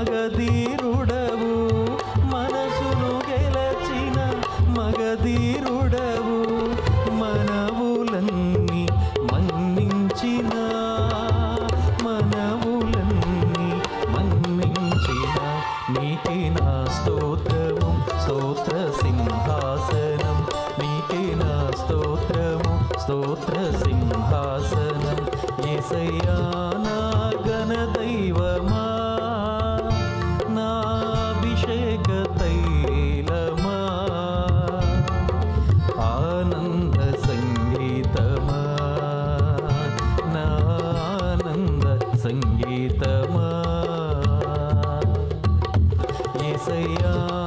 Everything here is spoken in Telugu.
మగధీరుడవు. మనసును గెలచిన మగధీరుడవు. మనవులన్నీ మన్నించిన మనవులన్నీ మన్నించిన నీకే నా స్తోత్రము స్తోత్ర సింహాసనం. నీకే నా స్తోత్రము స్తోత్ర సింహాసనం. ఏసయ్యా సంగీతమా? ఏసయ్యా